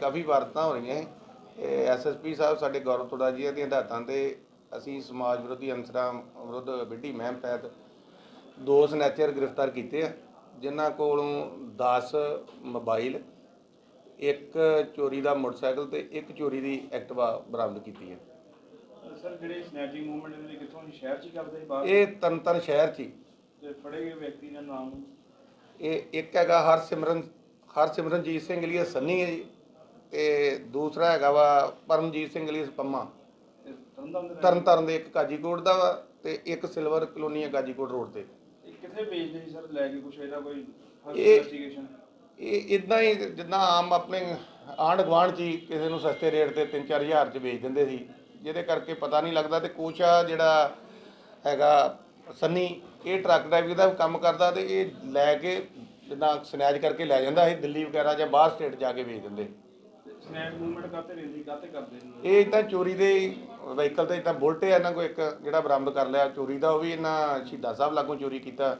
ਕਾਫੀ ਵਾਰਤਾਂ ਹੋ ਰਹੀਆਂ ਐਸਐਸਪੀ ਸਾਹਿਬ ਸਾਡੇ ਗੌਰਵ ਤੋੜਾ ਜੀ ਦੀਆਂ ਹਦਾਇਤਾਂ ਤੇ ਅਸੀਂ ਸਮਾਜ ਵਿਰੋਧੀ ਅੰਸਰਾਂ ਵਿਰੁੱਧ ਵਿੱਢੀ ਮਹਿਮ ਤਹਿਤ ਦੋ ਸਨੈਚਰ ਗ੍ਰਿਫਤਾਰ ਕੀਤੇ ਆ ਜਿਨ੍ਹਾਂ ਕੋਲੋਂ 10 ਮੋਬਾਈਲ ਇੱਕ ਚੋਰੀ ਦਾ ਮੋਟਰਸਾਈਕਲ ਤੇ ਇੱਕ ਚੋਰੀ ਦੀ ਐਕਟਿਵਾ ਬਰਾਮਦ ਕੀਤੀ ਹੈ ਸਰ ਜਿਹੜੇ ਸਨੈਚਿੰਗ ਮੂਵਮੈਂਟ ਇਹਨਾਂ ਦੀ ਕਿੱਥੋਂ ਸ਼ਹਿਰ ਚ ਹੀ ਕਰਦੇ ਬਾਹਰ? ਇਹ ਤਨਤਨ ਸ਼ਹਿਰ 'ਚ ਹੀ। ਤੇ ਫੜੇ ਗਏ ਵਿਅਕਤੀ ਦਾ ਨਾਮ? ਇਹ ਇੱਕ ਹੈਗਾ ਹਰਸਿਮਰਨ ਹਰਸਿਮਰਨਜੀਤ ਸਿੰਘ ਲਈ ਸੰਨੀ ਹੈ ਜੀ। ਤੇ ਦੂਸਰਾ ਹੈਗਾ ਵਾ ਪਰਮਜੀਤ ਸਿੰਘ ਲਈ ਪੰਮਾ। ਤਰਨ ਤਾਰਨ ਦੇ ਇੱਕ ਕਾਜੀਕੋਟ ਦਾ ਵਾ ਤੇ ਇੱਕ ਸਿਲਵਰ ਕਲੋਨੀ ਹੈ ਕਾਜੀਕੋਟ ਰੋਡ ਤੇ। ਕਿੱਥੇ ਵੇਚਦੇ ਸੀ ਸਰ ਲੈ ਕੇ ਕੁਛ ਇਹਦਾ ਕੋਈ ਇਹ- ਇਨਵੈਸਟੀਗੇਸ਼ਨ ਇਹ ਇਦਾਂ ਹੀ ਜਿੱਦਾਂ ਆਮ ਆਪਣੇ ਆਂਢ ਗੁਆਂਢ 'ਚ ਹੀ ਕਿਸੇ ਨੂੰ ਸਸਤੇ ਰੇਟ ਤੇ 3-4000 'ਚ ਵੇਚ ਦਿੰਦੇ ਸੀ ਜਿਹਦੇ ਕਰਕੇ ਪਤਾ ਨਹੀਂ ਲੱਗਦਾ ਤੇ ਕੁਛ ਆ ਜਿਹੜਾ ਹੈਗਾ ਸੰਨੀ ਇਹ ਟਰੱਕ ਡਰਾਈਵਰ ਦਾ ਕੰਮ ਕਰਦਾ ਤੇ ਇਹ ਲੈ ਕੇ ਜਿੱਦਾਂ ਸਨੈਚ ਕਰਕੇ ਲੈ ਜਾਂਦਾ ਇਹ ਦਿੱਲੀ ਵਗੈਰਾ ਜਾਂ ਬਾਹਰ ਸਟੇਟ ਜਾ ਕੇ ਵੇਚ ਦਿੰਦੇ। ਸਨੈਚ ਮੂਵਮੈਂਟ ਕਰਤੇ ਰਹਿੰਦੀ ਕਾਤੇ ਕਰਦੇ ਸੀ ਇਹ ਇਦਾਂ ਚੋਰੀ ਦੇ ਵਹੀਕਲ ਤੇ ਇਦਾਂ ਬੁਲਟ ਹੈ ਇਹਨਾਂ ਕੋ ਇੱਕ ਜਿਹੜਾ ਬਰਾਮਦ ਕਰ ਲਿਆ ਚੋਰੀ ਦਾ ਉਹ ਵੀ ਇਹਨਾਂ ਸ਼ਹੀਦਾਂ ਸਾਹਿਬ ਲਾਗੋਂ ਚੋਰੀ ਕੀਤਾ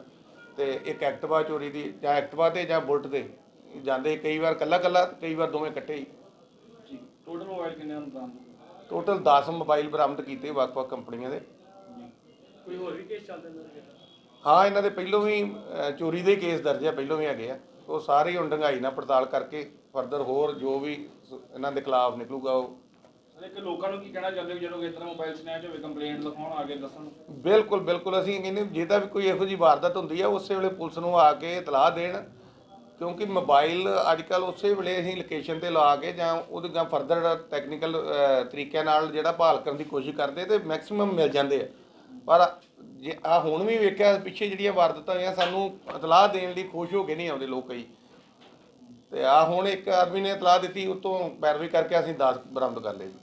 ਤੇ ਇੱਕ ਐਕਟਿਵਾ ਚੋਰੀ ਦੀ ਜਾਂ ਐਕਟਿਵਾ ਤੇ ਜਾਂ ਬੁਲਟ ਤੇ ਜਾਂਦੇ ਕਈ ਵਾਰ ਕੱਲਾ ਕੱਲਾ ਕਈ ਵਾਰ ਦੋਵੇਂ ਇਕੱਠੇ ਹੀ। ਜੀ ਟੋਟਲ ਮੋਬਾਈਲ ਕਿੰਨੇ ਹਨ ਤਾਂ ਟੋਟਲ 10 ਮੋਬਾਈਲ ਬਰਾਮਦ ਕੀਤੇ ਵੱਖ-ਵੱਖ ਕੰਪਨੀਆਂ ਦੇ। ਜੀ ਕੋਈ ਹੋਰ ਵੀ ਕੇਸ ਚੱਲਦੇ ਨੇ ਹਾਂ ਇਹਨਾਂ ਦੇ ਪਹਿਲੋਂ ਵੀ ਚੋਰੀ ਦੇ ਕੇਸ ਦਰਜ ਆ ਪਹਿਲੋਂ ਵੀ ਹੈਗੇ ਆ। ਉਹ ਸਾਰੇ ਹੁਣ ਡੰਗਾਈ ਨਾਲ ਪੜਤਾਲ ਕਰਕੇ ਫਰਦਰ ਹੋਰ ਜੋ ਵੀ ਇਹਨਾਂ ਦੇ ਖਿਲਾਫ ਨਿਕਲੂਗਾ ਉਹ। ਸਰ ਇੱਕ ਲੋਕਾਂ ਨੂੰ ਕੀ ਕਹਿਣਾ ਚਾਹੁੰਦੇ ਹੋ ਜਦੋਂ ਇਸ ਤਰ੍ਹਾਂ ਮੋਬਾਈਲ ਸਨੈਚ ਹੋਵੇ ਕੰਪਲੇਂਟ ਲਿਖਾਉਣ ਆ ਕੇ ਦੱਸਣ? ਬਿਲਕੁਲ ਬਿਲਕੁਲ। ਅਸੀਂ ਕਹਿੰਦੇ ਜਿਹਦਾ ਵੀ ਕੋਈ ਇਹੋ ਜਿਹੀ ਵਾਰਦਾਤ ਹੁੰਦੀ ਆ ਉਸੇ ਵੇਲੇ ਪੁਲਿਸ ਨੂੰ ਆ ਕੇ ਇਤਲਾਹ ਦੇਣ। ਕਿਉਂਕਿ ਮੋਬਾਈਲ ਅੱਜ ਕੱਲ ਉਸੇ ਵੇਲੇ ਅਸੀਂ ਲੋਕੇਸ਼ਨ ਤੇ ਲਾ ਕੇ ਜਾਂ ਉਹਦੇ ਜਾਂ ਫਰਦਰ ਟੈਕਨੀਕਲ ਤਰੀਕਿਆਂ ਨਾਲ ਜਿਹੜਾ ਭਾਲ ਕਰਨ ਦੀ ਕੋਸ਼ਿਸ਼ ਕਰਦੇ ਤੇ ਮੈਕਸਿਮਮ ਮਿਲ ਜਾਂਦੇ ਆ। ਪਰ ਜੇ ਆ ਹੁਣ ਵੀ ਵੇਖਿਆ ਪਿੱਛੇ ਜਿਹੜੀਆਂ ਵਾਰਦਾਤਾਂ ਹੋਈਆਂ ਸਾਨੂੰ ਇਤਲਾਹ ਦੇਣ ਲਈ ਖੁਸ਼ ਹੋ ਕੇ ਨਹੀਂ ਆਉਂਦੇ ਲੋਕ ਕਈ। ਤੇ ਆ ਹੁਣ ਇੱਕ ਆਦਮੀ ਨੇ ਇਤਲਾਹ ਦਿੱਤੀ ਉਤੋਂ ਪੈਰਵੀ ਕਰਕੇ ਅਸੀਂ 10 ਬਰਾਮਦ ਕਰ ਲਏ ਜੀ।